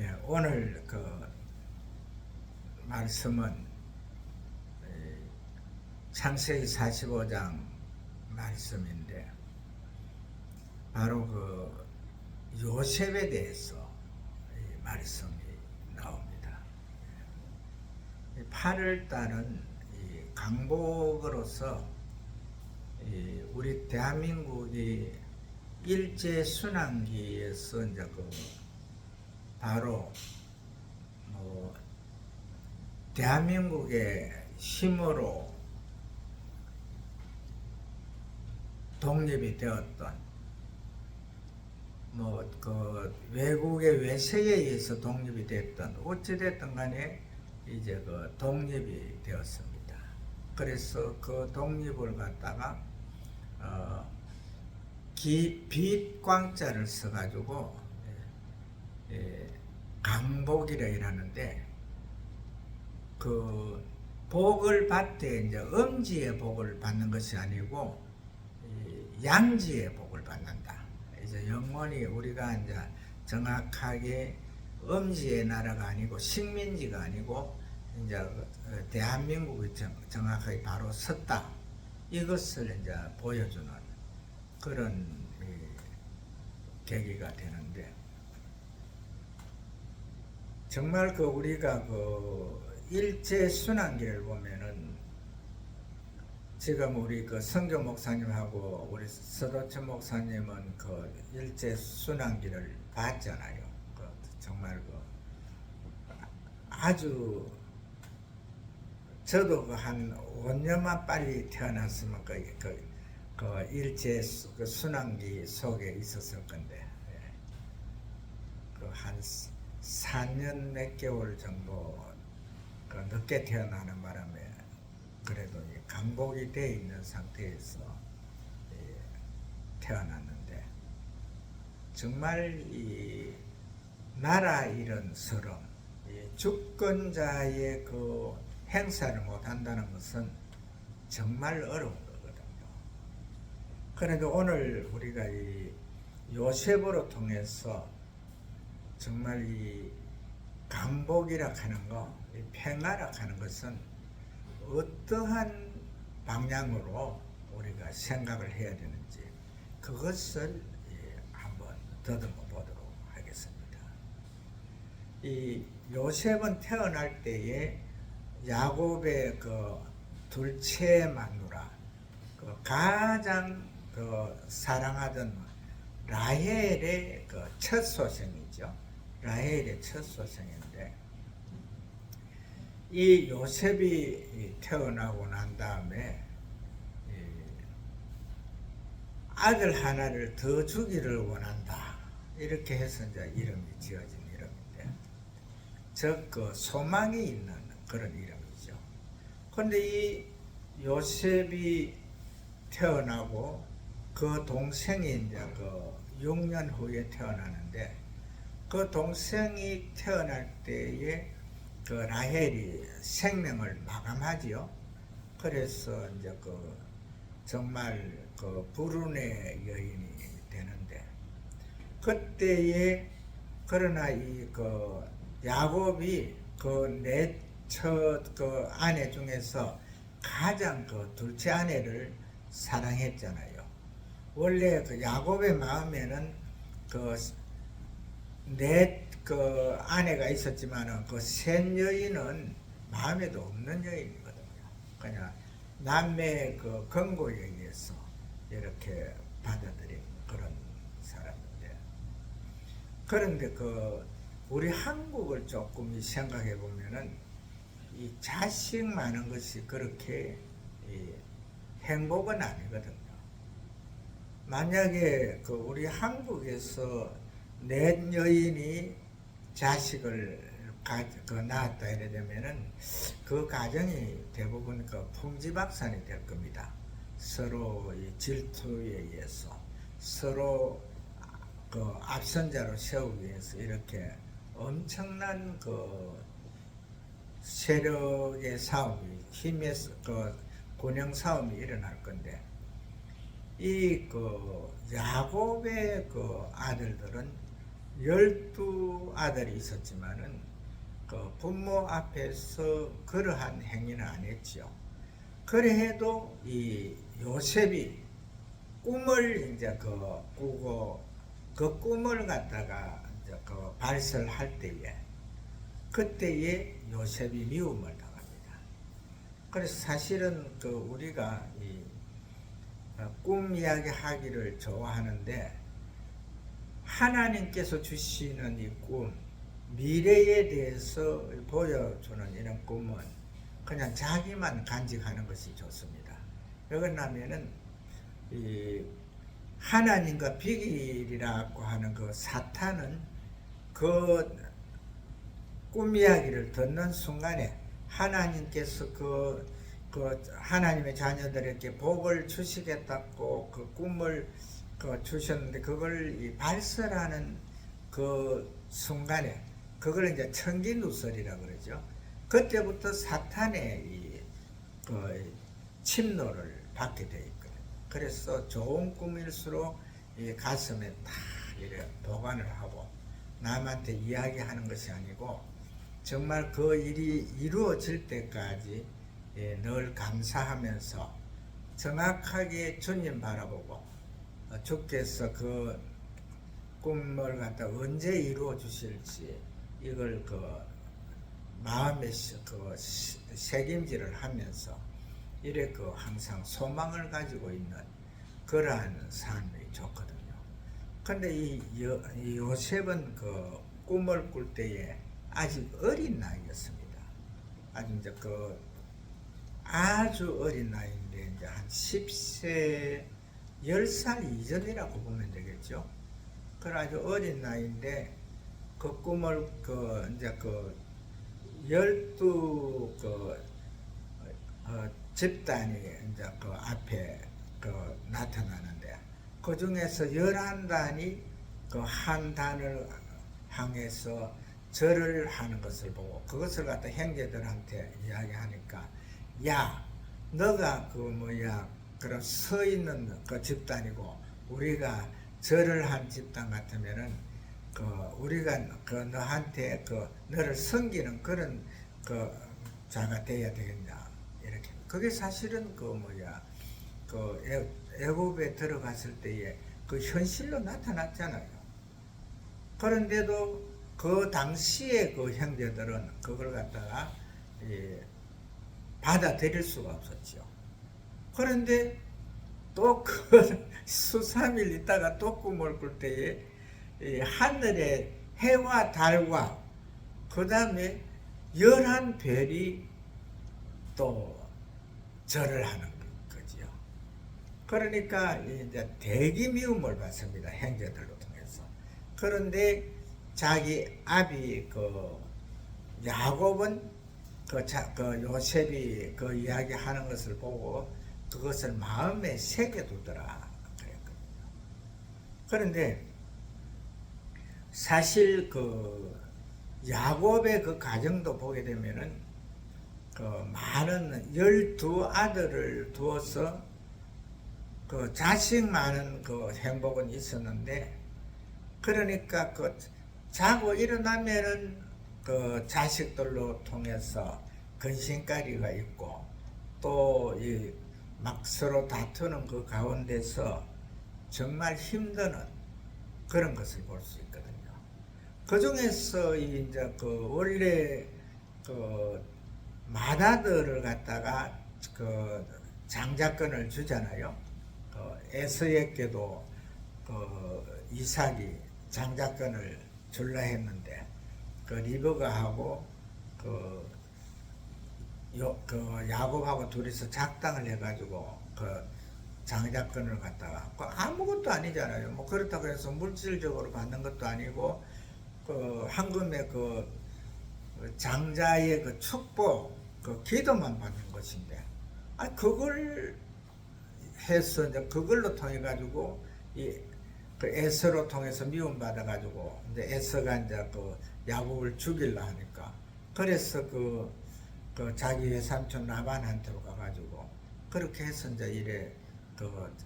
예, 오늘 그 말씀은 이 창세기 45장 말씀인데 바로 그 요셉에 대해서 이 말씀이 나옵니다. 8월 달은 이 강복으로서 이 우리 대한민국이 일제 순환기에서 이제 그 바로 뭐 대한민국의 힘으로 독립이 되었던 뭐 그 외국의 외세에 의해서 독립이 됐던 어찌 됐든 간에 이제 그 독립이 되었습니다. 그래서 그 독립을 갖다가 어 기, 빛광자를 써가지고 강복이라 이러는데 그 복을 받되 이제 음지의 복을 받는 것이 아니고 이 양지의 복을 받는다. 이제 영원히 우리가 이제 정확하게 음지의 나라가 아니고 식민지가 아니고 이제 어, 대한민국이 정, 정확하게 바로 섰다. 이것을 이제 보여주는 그런 이, 계기가 되는데 정말 그 우리가 그 일제 순환기를 보면은 지금 우리 그 성교 목사님하고 우리 서도천 목사님은 그 일제 순환기를 봤잖아요. 그 정말 그 아주 저도 그한 5년만 빨리 태어났으면 그, 그, 그 일제 수- 그 순환기 속에 있었을 건데 그한 4년 몇 개월 정도 그 늦게 태어나는 바람에 그래도 이 강복이 돼 있는 상태에서 예, 태어났는데 정말 이 나라 잃은 서름, 이 주권자의 그 행사를 못 한다는 것은 정말 어려운 거거든요. 그래도 오늘 우리가 이 요셉으로 통해서 정말 이 강복이라 하는 거, 이 평화라 하는 것은 어떠한 방향으로 우리가 생각을 해야 되는지 그것을 예, 한번 더듬어 보도록 하겠습니다. 이 요셉은 태어날 때에 야곱의 그 둘째 마누라, 그 가장 그 사랑하던 라헬의 그 첫 소생이죠. 라헬의 첫 소생인데 이 요셉이 태어나고 난 다음에 이 아들 하나를 더 주기를 원한다. 이렇게 해서 이제 이름이 지어진 이름인데, 즉 그 소망이 있는 그런 이름이죠. 그런데 이 요셉이 태어나고 그 동생이 이제 그 6년 후에 태어나는데 그 동생이 태어날 때에 그 라헬이 생명을 마감하지요. 그래서 이제 그 정말 그 불운의 여인이 되는데 그때에 그러나 이 그 야곱이 그내첫그 아내 중에서 가장 그 둘째 아내를 사랑했잖아요. 원래 그 야곱의 마음에는 그 넷그 아내가 있었지만은 그셋 여인은 마음에도 없는 여인이거든요. 그냥 남매의 그 권고에 의해서 이렇게 받아들인 그런 사람인데 그런데 그 우리 한국을 조금 생각해 보면은 이 자식 많은 것이 그렇게 이 행복은 아니거든요. 만약에 그 우리 한국에서 넷 여인이 자식을 가, 그 낳았다 이래 되면은 그 가정이 대부분 그 풍지박산이 될 겁니다. 서로 이 질투에 의해서 서로 그 앞선자로 세우기 위해서 이렇게 엄청난 그 세력의 싸움이 힘의 그 곤영 싸움이 일어날 건데 이 그 야곱의 그 아들들은 열두 아들이 있었지만은 그 부모 앞에서 그러한 행위는 안 했지요. 그래도 이 요셉이 꿈을 이제 그 꾸고 그 꿈을 갖다가 이제 그 발설할 때에 그때에 요셉이 미움을 당합니다. 그래서 사실은 그 우리가 이 어, 꿈 이야기 하기를 좋아하는데 하나님께서 주시는 이 꿈, 미래에 대해서 보여주는 이런 꿈은 그냥 자기만 간직하는 것이 좋습니다. 왜 그러냐면은 이 하나님과 비밀이라고 하는 그 사탄은 그 꿈 이야기를 듣는 순간에 하나님께서 그, 그 하나님의 자녀들에게 복을 주시겠다고 그 꿈을 그 주셨는데 그걸 이 발설하는 그 순간에 그걸 이제 천기 누설이라 그러죠. 그때부터 사탄의 이, 그 침노를 받게 돼 있거든요. 그래서 좋은 꿈일수록 이 가슴에 딱 이래 보관을 하고 남한테 이야기하는 것이 아니고 정말 그 일이 이루어질 때까지 예, 늘 감사하면서 정확하게 주님 바라보고 어, 주께서 그 꿈을 갖다 언제 이루어 주실지 이걸 그 마음에 시- 그 시- 새김질을 하면서 이래 그 항상 소망을 가지고 있는 그러한 삶이 좋거든요. 근데 이, 여, 이 요셉은 그 꿈을 꿀 때에 아직 어린 나이였습니다. 아주 이제 그 아주 어린 나이인데 이제 한 10세 10살 이전이라고 보면 되겠죠. 그 아주 어린 나이인데 그 꿈을 그 이제 그 열두 그 어, 집단이 이제 그 앞에 그 나타나는데 그 중에서 열한 단이 그 한 단을 향해서 절을 하는 것을 보고 그것을 갖다 형제들한테 이야기하니까 야 너가 그 뭐야 그런 서 있는 그 집단이고 우리가 절을 한 집단 같으면은 그 우리가 그 너한테 그 너를 섬기는 그런 그 자가 돼야 되겠냐 이렇게 그게 사실은 그 뭐야 그 애- 애굽에 들어갔을 때에 그 현실로 나타났잖아요. 그런데도 그 당시에 그 형제들은 그걸 갖다가 예, 받아들일 수가 없었죠. 그런데 또 그 수삼일 있다가 또 꿈을 꿀 때에 이 하늘의 해와 달과 그 다음에 열한 별이 또 절을 하는 거지요. 그러니까 이제 대기 미움을 받습니다. 형제들로 통해서. 그런데 자기 아비 그 야곱은 그, 자, 그 요셉이 그 이야기하는 것을 보고 그것을 마음에 새겨두더라 그랬거든요. 그런데 사실 그 야곱의 그 가정도 보게 되면은 그 많은 열두 아들을 두어서 그 자식 많은 그 행복은 있었는데 그러니까 그 자고 일어나면은 그 자식들로 통해서 근심거리가 있고 또 이 막 서로 다투는 그 가운데서 정말 힘드는 그런 것을 볼 수 있거든요. 그 중에서 이제 그 원래 그 마다들을 갖다가 그 장자권을 주잖아요. 그 에서에게도 그 이삭이 장자권을 줄라 했는데 그 리브가 하고 그, 요, 그 야곱하고 둘이서 작당을 해가지고 그 장자권을 갖다가 그 아무것도 아니잖아요. 뭐 그렇다고 해서 물질적으로 받는 것도 아니고 그 황금의 그 장자의 그 축복 그 기도만 받는 것인데 아 그걸 해서 이제 그걸로 통해 가지고 이그 에서로 통해서 미움 받아 가지고 이제 에서가 이제 그 야곱을 죽일라 하니까 그래서 그, 그 자기 외삼촌 라반한테로 가가지고 그렇게 해서 이제 이래 그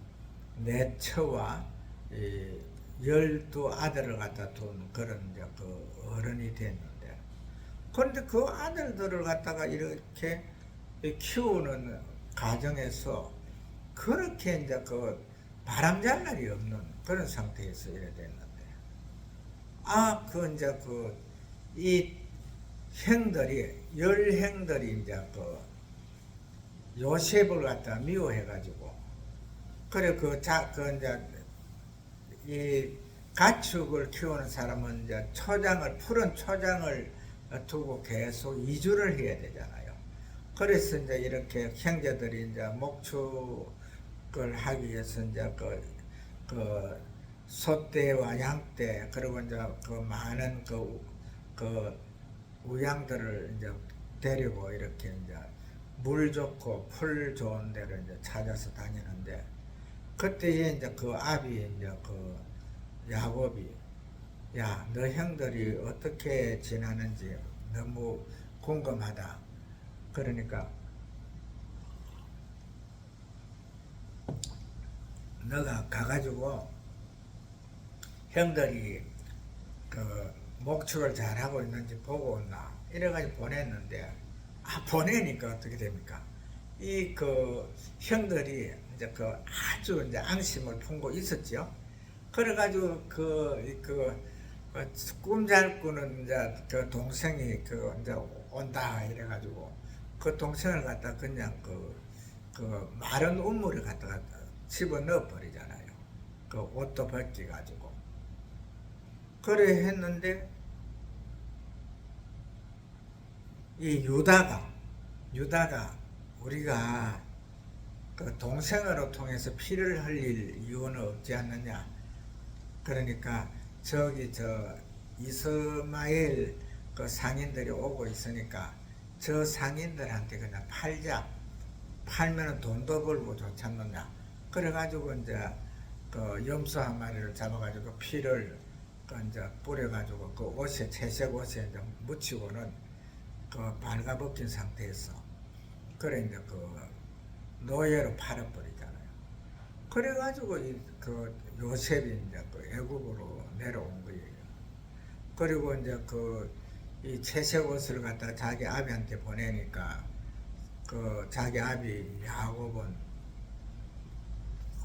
내처와 이 열두 아들을 갖다 둔 그런 이제 그 어른이 됐는데 그런데 그 아들들을 갖다가 이렇게 키우는 가정에서 그렇게 이제 그 바람잘 날이 없는 그런 상태에서 이래 됐는데 아 그 이제 그이 행들이 열 행들이 이제 그 요셉을 갖다 미워해가지고 그래 그자그 이제 이 가축을 키우는 사람은 이제 초장을 푸른 초장을 두고 계속 이주를 해야 되잖아요. 그래서 이제 이렇게 형제들이 이제 목축을 하기 위해서 이제 그, 그 소떼와 양떼 그리고 이제 그 많은 그, 그 우양들을 이제 데리고 이렇게 이제 물 좋고 풀 좋은 데를 이제 찾아서 다니는데 그때에 이제 그 아비 이제 그 야곱이 야 너 형들이 어떻게 지나는지 너무 궁금하다. 그러니까 너가 가가지고 형들이 그 목축을 잘하고 있는지 보고 온나 이래가지고 보냈는데 아 보내니까 어떻게 됩니까? 이 그 형들이 이제 그 아주 이제 앙심을 품고 있었죠. 그래가지고 그 그 꿈잘 꾸는 이제 그 동생이 그 이제 온다 이래가지고 그 동생을 갖다 그냥 그, 그 마른 우물에 갖다가 집어 넣어 버리잖아요. 그 옷도 벗기 가지고. 그래 했는데 이 유다가 유다가 우리가 그 동생으로 통해서 피를 흘릴 이유는 없지 않느냐. 그러니까 저기 저 이스마엘 그 상인들이 오고 있으니까 저 상인들한테 그냥 팔자. 팔면은 돈도 벌고 좋지 않느냐. 그래가지고 이제 그 염소 한 마리를 잡아가지고 피를 그 이제 뿌려가지고 그 옷에 채색 옷에 이제 묻히고는 그 발가벗긴 상태에서 그래 이제 그 노예로 팔아버리잖아요. 그래가지고 이그 요셉이 이제 그 애국으로 내려온 거예요. 그리고 이제 그 이 채색 옷을 갖다가 자기 아비한테 보내니까 그 자기 아비 야곱은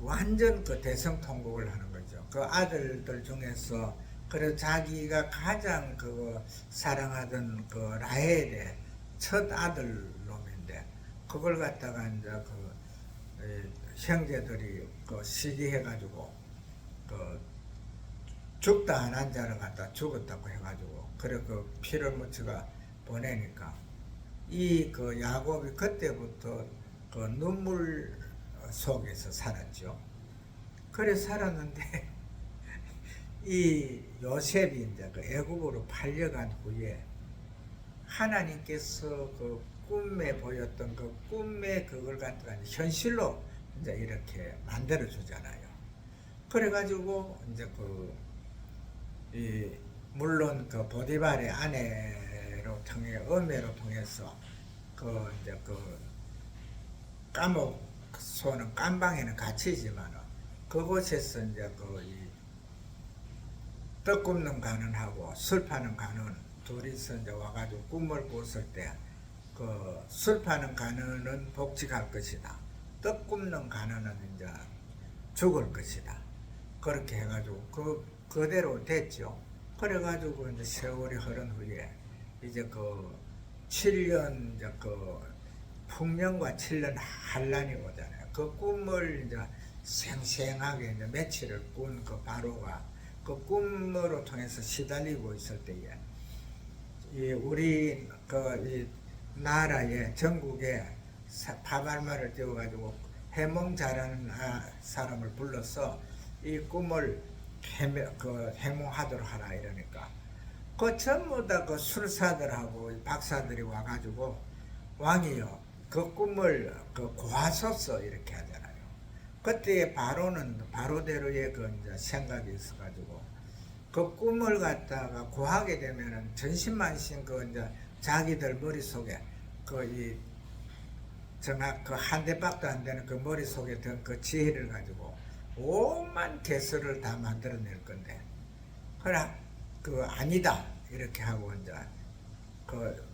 완전 그 대성통곡을 하는 거죠. 그 아들들 중에서 그래서 자기가 가장 그 사랑하던 그 라헬의 첫 아들 놈인데 그걸 갖다가 이제 그 에, 형제들이 그 시기해가지고 그 죽다 안 한 자를 갖다 죽었다고 해가지고 그래 그 피를 묻혀가 보내니까 이 그 야곱이 그때부터 그 눈물 속에서 살았죠. 그래 살았는데 이 요셉이 이제 그 애굽으로 팔려간 후에 하나님께서 그 꿈에 보였던 그 꿈의 그걸 갖다가 현실로 이제 이렇게 만들어 주잖아요. 그래가지고 이제 그, 이, 물론 그 보디발의 아내로 통해, 음해로 통해서 그 이제 그 감옥 소는 깜방에는 갇히지만 그곳에서 이제 그이 떡 굽는 가는하고 술 파는 가는 둘이서 이제 와가지고 꿈을 꿨을 때 그 술 파는 가는은 복직할 것이다. 떡 굽는 가는은 이제 죽을 것이다. 그렇게 해가지고 그 그대로 됐죠. 그래가지고 이제 세월이 흐른 후에 이제 그 7년 이제 그 풍년과 7년 한란이 오잖아요. 그 꿈을 이제 생생하게 이제 며칠을 꾼 그 바로가 그 꿈으로 통해서 시달리고 있을 때에 이 우리 그 이 나라의 전국에 사- 파발마를 띄워가지고 해몽 잘하는 아- 사람을 불러서 이 꿈을 해명, 그 해몽하도록 하라 이러니까 그 전부 다 그 술사들하고 박사들이 와가지고 왕이요 그 꿈을 그 고하소서 이렇게 하잖아요. 그때 바로는 바로대로의 그 이제 생각이 있어가지고 그 꿈을 갖다가 고하게 되면은 전신만신 그 이제 자기들 머릿속에 그 이 정확 그 한 대밖도 안 되는 그 머릿속에 든 그 지혜를 가지고 오만 개수를 다 만들어낼 건데. 그래 그 아니다. 이렇게 하고 이제 그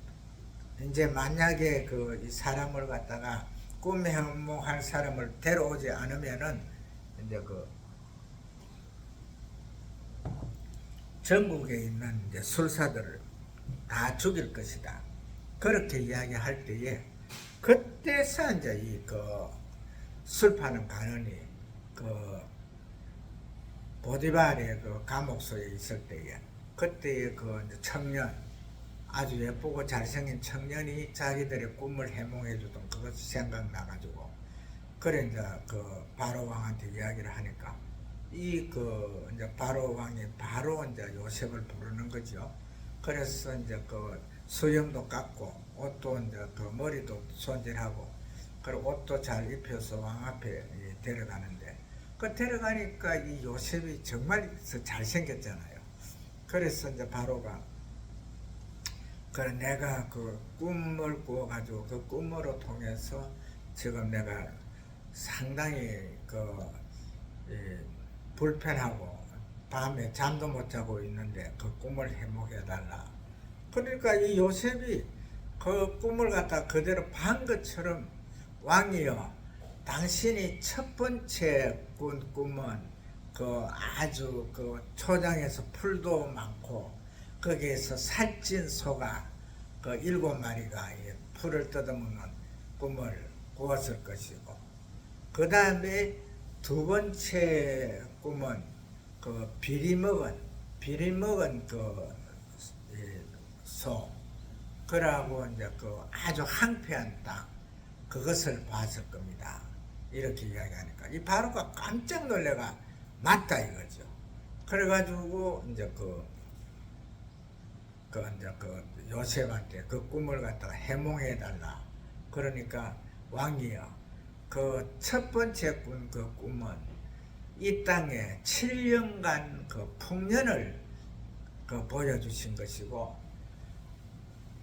이제 만약에 그 이 사람을 갖다가 꿈에 행복할 사람을 데려오지 않으면은 이제 그 전국에 있는 이제 술사들을 다 죽일 것이다. 그렇게 이야기할 때에 그때서 이제 이그 술 파는 간원이 그 보디발의 그 감옥소에 있을 때에 그때의 그 청년 아주 예쁘고 잘생긴 청년이 자기들의 꿈을 해몽해 주던 그것이 생각나가지고 그래 이제 그 바로 왕한테 이야기를 하니까 이 그 이제 바로 왕이 바로 이제 요셉을 부르는 거죠. 그래서 이제 그 수염도 깎고 옷도 이제 그 머리도 손질하고 그리고 옷도 잘 입혀서 왕 앞에 이 데려가는데 그 데려가니까 이 요셉이 정말 잘생겼잖아요. 그래서 이제 바로가 그래 내가 그 꿈을 꾸어가지고 그 꿈으로 통해서 지금 내가 상당히 그 이, 불편하고 밤에 잠도 못 자고 있는데 그 꿈을 해몽해 달라. 그러니까 이 요셉이 그 꿈을 갖다 그대로 반 것처럼 왕이여 당신이 첫 번째 꾼 꿈은 그 아주 그 초장에서 풀도 많고 거기에서 살찐 소가 그 일곱 마리가 이 풀을 뜯어먹는 꿈을 꾸었을 것이고 그 다음에 두 번째 꿈은 그 비리 먹은 비리 먹은 그소 그러고 이제 그 아주 황폐한 땅 그것을 봤을 겁니다. 이렇게 이야기하니까 이 바로가 깜짝 놀래가 맞다 이거죠. 그래가지고 이제 그, 그 이제 그 요셉한테 그 꿈을 갖다가 해몽해 달라. 그러니까 왕이요. 그첫 번째 꾼 그 꿈은 이 땅에 7년간 그 풍년을 그 보여주신 것이고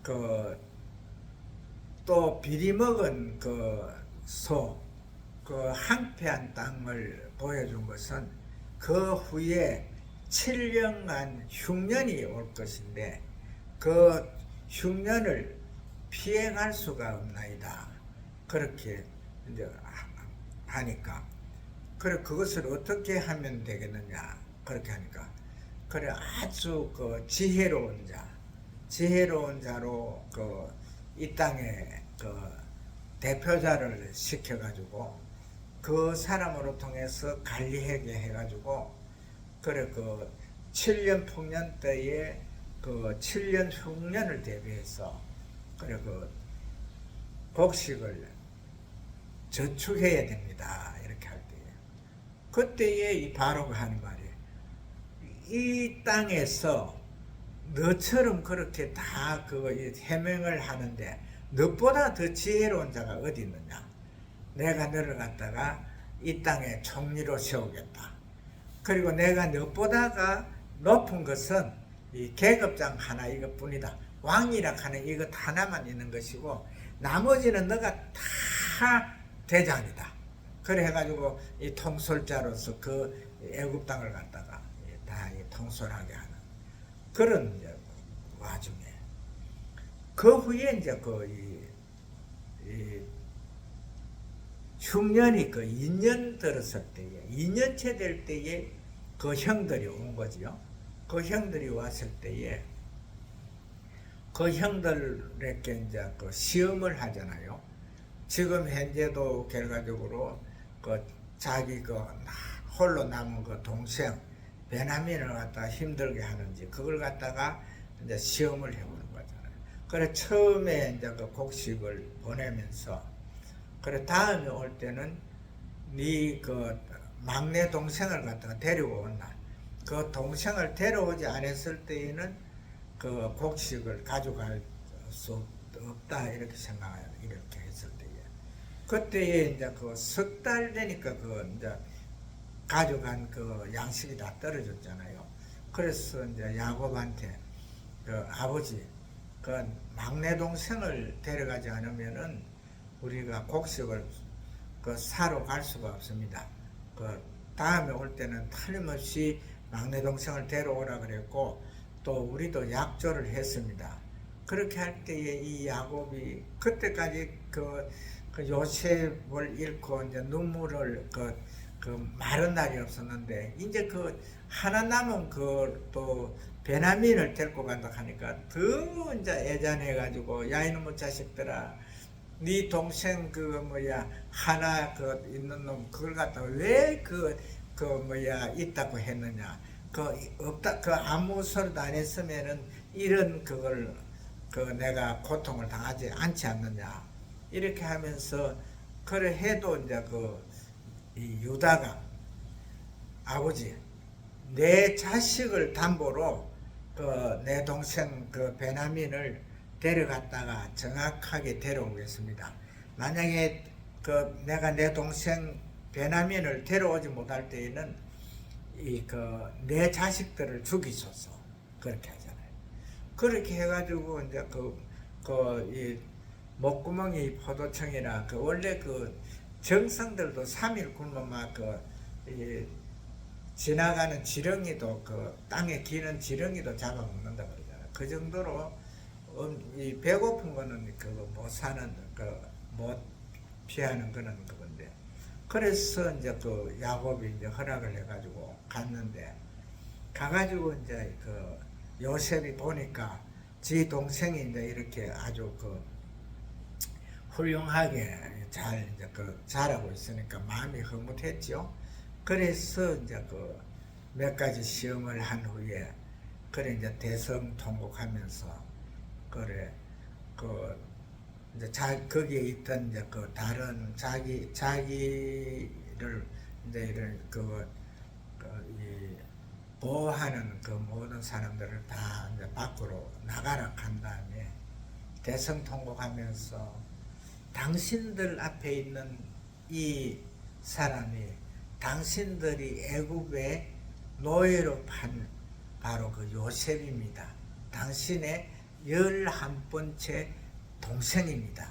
그 또 비리 먹은 그 소, 그 황폐한 땅을 보여준 것은 그 후에 7년간 흉년이 올 것인데 그 흉년을 피해갈 수가 없나이다. 그렇게 이제 하- 하니까 그래 그것을 어떻게 하면 되겠느냐? 그렇게 하니까. 그래 아주 그 지혜로운 자 지혜로운 자로 그 이 땅에 그 대표자를 시켜가지고 그 사람으로 통해서 관리하게 해가지고 그래 그 7년 풍년 때에 그 7년 흉년을 대비해서 그래 그 복식을 저축해야 됩니다 그때에 이 바로가 하는 말이 이 땅에서 너처럼 그렇게 다그 해명을 하는데 너보다 더 지혜로운 자가 어디 있느냐? 내가 너를 갖다가 이 땅에 총리로 세우겠다. 그리고 내가 너보다가 높은 것은 이 계급장 하나 이것뿐이다. 왕이라 하는 이것 하나만 있는 것이고 나머지는 너가 다 대장이다. 그래 해가지고 이 통솔자로서 그 애굽 땅을 갖다가 다이 통솔하게 하는 그런 이제 와중에 그 후에 이제 그 이, 이 흉년이 그 2년 들었을 때에 2년째 될 때에 그 형들이 온 거지요. 그 형들이 왔을 때에 그 형들에게 이제 그 시험을 하잖아요. 지금 현재도 결과적으로 그 자기 그 홀로 남은 그 동생 베나민을 갖다가 힘들게 하는지 그걸 갖다가 이제 시험을 해보는 거잖아요. 그래 처음에 이제 그 곡식을 보내면서 그래 다음에 올 때는 네 그 막내 동생을 갖다가 데리고 온나 그 동생을 데려오지 않았을 때에는 그 곡식을 가져갈 수 없다 이렇게 생각 이렇게 했을 때에 그때에 이제 그 석 달 되니까 그 이제 가져간 그 양식이 다 떨어졌잖아요. 그래서 이제 야곱한테 그 아버지 그 막내 동생을 데려가지 않으면은 우리가 곡식을 그 사러 갈 수가 없습니다. 그 다음에 올 때는 틀림없이 막내 동생을 데려오라 그랬고 또 우리도 약조를 했습니다. 그렇게 할 때에 이 야곱이 그때까지 그, 그 요셉을 잃고 이제 눈물을 그, 그 마른 날이 없었는데 이제 그 하나 남은 그 또 베나민을 데리고 간다 하니까 더 이제 애잔해 가지고 야 이놈의 자식들아 네 동생 그 뭐야 하나 그 있는 놈 그걸 갖다 왜그그 뭐야 있다고 했느냐. 그 없다 그 아무 소리도 안 했으면은 이런 그걸 그 내가 고통을 당하지 않지 않느냐 이렇게 하면서 그래 해도 이제 그이 유다가 아버지 내 자식을 담보로 그 내 동생 그 베나민을 데려갔다가 정확하게 데려오겠습니다. 만약에 그 내가 내 동생 베나민을 데려오지 못할 때에는 이 그 내 자식들을 죽이소서 그렇게 하잖아요. 그렇게 해가지고 이제 그그이 목구멍이 포도청이라 그 원래 그 정성들도 3일 굶으면 막그 지나가는 지렁이도 그 땅에 기는 지렁이도 잡아먹는다 그러잖아요. 그 정도로 음, 이 배고픈 거는 그거 못 사는 그못 피하는 거는 그건데 그래서 이제 그 야곱이 이제 허락을 해가지고 갔는데 가가지고 이제 그 요셉이 보니까 지 동생이 이제 이렇게 아주 그 훌륭하게 잘 이제 그 잘하고 있으니까 마음이 흐뭇했죠. 그래서 이제 그 몇 가지 시험을 한 후에 그래 이제 대성 통곡하면서 그래 그 이제 자 거기에 있던 이제 그 다른 자기 자기를 이제 이런 그, 그이 보호하는 그 모든 사람들을 다 이제 밖으로 나가라 한 다음에 대성 통곡하면서 당신들 앞에 있는 이 사람이 당신들이 애굽의 노예로 판 바로 그 요셉입니다. 당신의 열한 번째 동생입니다.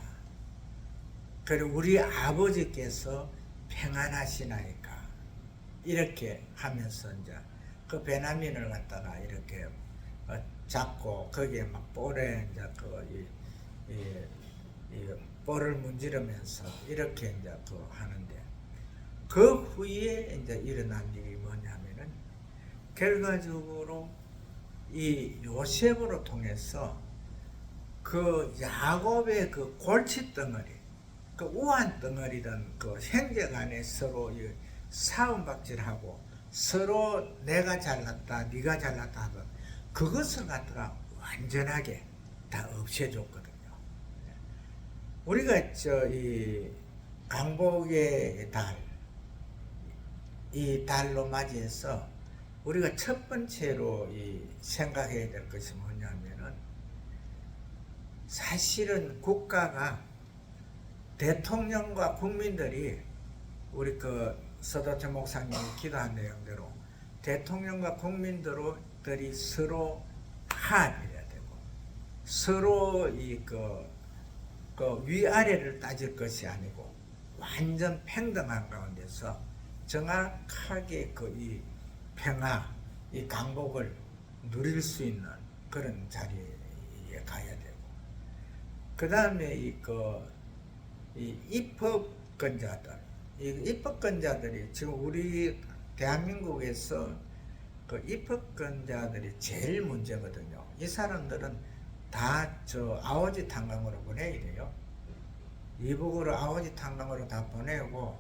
그리고 우리 아버지께서 평안하시나이까 이렇게 하면서 이제 그 베나민을 갖다가 이렇게 어, 잡고 거기에 막 볼에 이제 그 이, 이, 이 볼을 문지르면서 이렇게 이제 그 하는데 그 후에 이제 일어난 일이 뭐냐면은 결과적으로 이 요셉으로 통해서 그 야곱의 그 골치 덩어리, 그 우한 덩어리든 그 형제 간에 서로 이 싸움박질하고 서로 내가 잘났다, 네가 잘났다 하던 그것을 갖다가 완전하게 다 없애줬거든요. 우리가 저 이 강복의 달, 이 달로 맞이해서 우리가 첫 번째로 이 생각해야 될 것이 뭐냐면은 사실은 국가가 대통령과 국민들이 우리 그 서도태 목사님이 기도한 내용대로 대통령과 국민들이 서로 화합해야 되고 서로 이그 그 위아래를 따질 것이 아니고 완전 평등한 가운데서 정확하게 그 이 평화, 이 강복을 누릴 수 있는 그런 자리에 가야 되고 그 다음에 이그 이 입법권자들, 이 입법권자들이 지금 우리 대한민국에서 그 입법권자들이 제일 문제거든요. 이 사람들은 다 저 아오지 탄광으로 보내야 돼요. 이북으로 아오지 탄광으로 다 보내고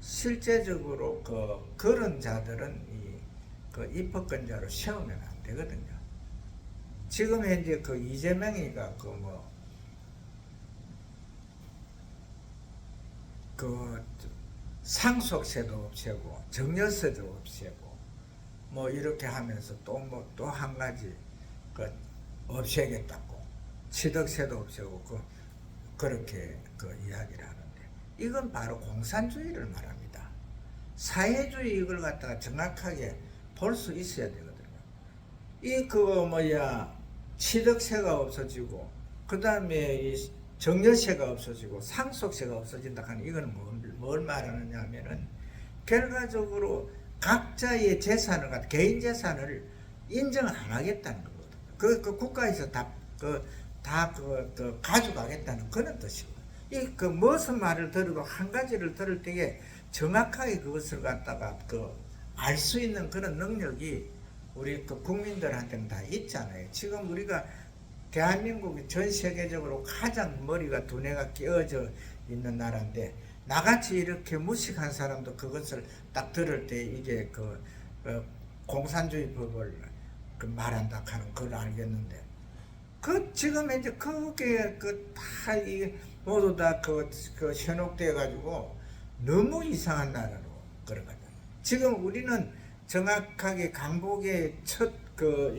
실제적으로 그 그런 자들은 이그 입법권자로 세우면 안 되거든요. 지금 현재 그 이재명이가 그뭐 그 상속세도 없애고 정년세도 없애고 뭐 이렇게 하면서 또 뭐 또 한 가지 그 없애겠다고 취득세도 없애고 그 그렇게 그 이야기를 하는데 이건 바로 공산주의를 말합니다. 사회주의 이걸 갖다가 정확하게 볼 수 있어야 되거든요. 이그 뭐야 취득세가 없어지고 그 다음에 이 정년세가 없어지고 상속세가 없어진다 하는 이거는 뭘, 뭘 말하느냐 하면은 결과적으로 각자의 재산을 갖 개인 재산을 인정 안 하겠다는 거거든. 그, 그 국가에서 다 그 다 그 그 가져가겠다는 그런 뜻이고. 이 그 무슨 말을 들어도 한 가지를 들을 때에 정확하게 그것을 갖다가 그 알 수 있는 그런 능력이 우리 그 국민들한테는 다 있잖아요. 지금 우리가 대한민국이 전 세계적으로 가장 머리가 두뇌가 끼어져 있는 나라인데 나같이 이렇게 무식한 사람도 그것을 딱 들을 때 이게 그, 그 공산주의 법을 그 말한다 하는 걸 알겠는데 그 지금 이제 그게 그 다 이 모두 다그 그 현혹돼 가지고 너무 이상한 나라로 걸어가죠. 지금 우리는 정확하게 강복의 첫그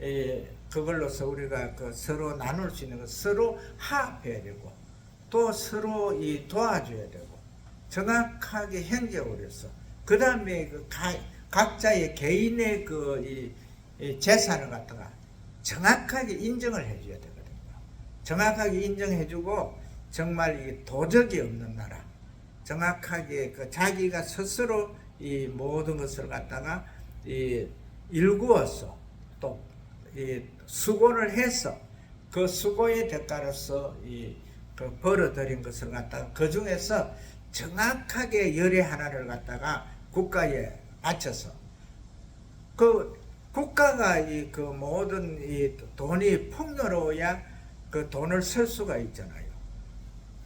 이, 그걸로서 우리가 그 서로 나눌 수 있는 거 서로 화합해야 되고 또 서로 이 도와줘야 되고 정확하게 행적으로 해서 그 다음에 그 가, 각자의 개인의 그 이, 이 재산을 갖다가 정확하게 인정을 해줘야 되거든요. 정확하게 인정해주고 정말 이 도적이 없는 나라, 정확하게 그 자기가 스스로 이 모든 것을 갖다가 이 일구어서 또 이 수고를 해서 그 수고의 대가로서 이 그 벌어들인 것을 갖다가 그 중에서 정확하게 열의 하나를 갖다가 국가에 바쳐서 그 국가가 이 그 모든 이 돈이 풍요로워야 그 돈을 쓸 수가 있잖아요.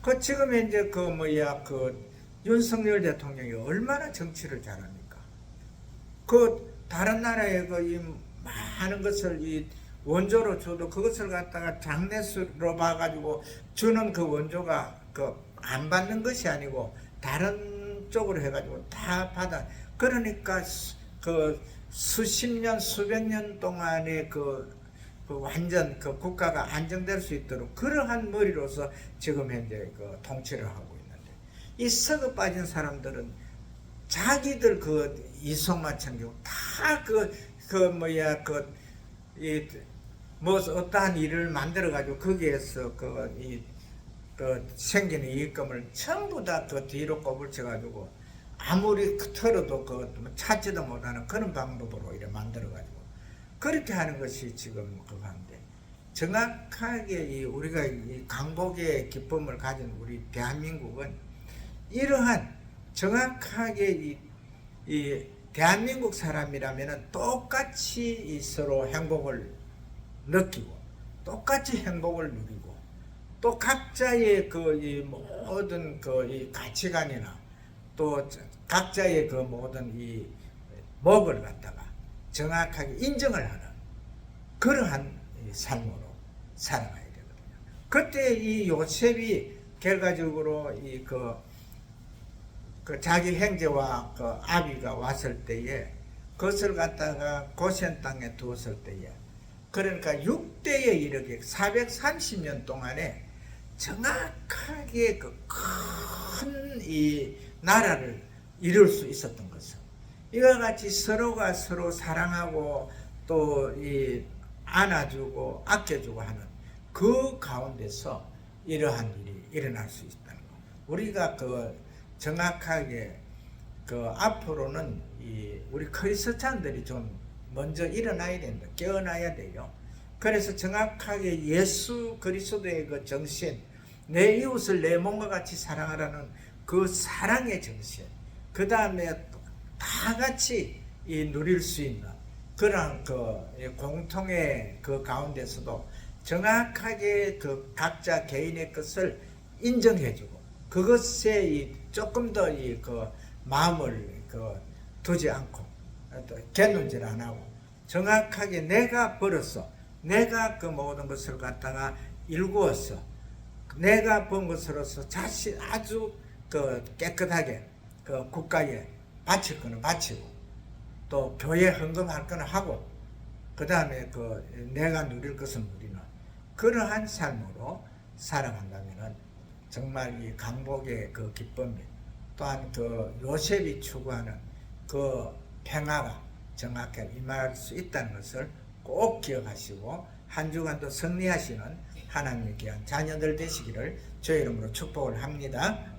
그 지금 이제 그 뭐야 그 윤석열 대통령이 얼마나 정치를 잘합니까? 그 다른 나라의 그이 많은 것을 이 원조로 줘도 그것을 갖다가 장례수로 봐가지고 주는 그 원조가 그 안 받는 것이 아니고 다른 쪽으로 해가지고 다 받아. 그러니까 수, 그 수십 년, 수백 년 동안의 그, 그 완전 그 국가가 안정될 수 있도록 그러한 머리로서 지금 현재 그 통치를 하고 있는데 이 썩어 빠진 사람들은 자기들 그 이송만 챙기고 다그 그 뭐야 그이 뭐 어떠한 일을 만들어 가지고 거기에서 그이 그 생기는 이익금을 전부 다 그 뒤로 꼽을쳐 가지고 아무리 털어도 그 찾지도 못하는 그런 방법으로 이래 만들어 가지고 그렇게 하는 것이 지금 그건데 정확하게 이 우리가 이 강복의 기쁨을 가진 우리 대한민국은 이러한 정확하게 이, 이 대한민국 사람이라면 똑같이 이 서로 행복을 느끼고 똑같이 행복을 누리고 또 각자의 그이 모든 그이 가치관이나 또 각자의 그 모든 이 목을 갖다가 정확하게 인정을 하는 그러한 삶으로 살아가야 되거든요. 그때 이 요셉이 결과적으로 이그 그 자기 형제와 그 아비가 왔을 때에 그것을 갖다가 고센 땅에 두었을 때에 그러니까 6대에 이르게 430년 동안에 정확하게 그 큰 이 나라를 이룰 수 있었던 것은 이와 같이 서로가 서로 사랑하고 또 이 안아주고 아껴주고 하는 그 가운데서 이러한 일이 일어날 수 있다는 거. 우리가 그 정확하게 그 앞으로는 이 우리 크리스찬들이 좀 먼저 일어나야 된다. 깨어나야 돼요. 그래서 정확하게 예수 그리스도의 그 정신, 내 이웃을 내 몸과 같이 사랑하라는 그 사랑의 정신, 그 다음에 다 같이 이 누릴 수 있는 그런 그 공통의 그 가운데서도 정확하게 그 각자 개인의 것을 인정해주고 그것에 이 조금 더 이 그 마음을 그 두지 않고 또 개눈질 안 하고 정확하게 내가 벌었어 내가 그 모든 것을 갖다가 일구었어 내가 본 것으로서 자신 아주 그 깨끗하게 그 국가에 바칠 거는 바치고 또 교회 헌금할 거는 하고 그 다음에 그 내가 누릴 것은 누리는 그러한 삶으로 살아간다면은 정말 이 강복의 그 기쁨이 또한 그 요셉이 추구하는 그 평화가 정확하게 임할 수 있다는 것을 꼭 기억하시고 한 주간도 승리하시는 하나님의 귀한 자녀들 되시기를 주의 이름으로 축복을 합니다.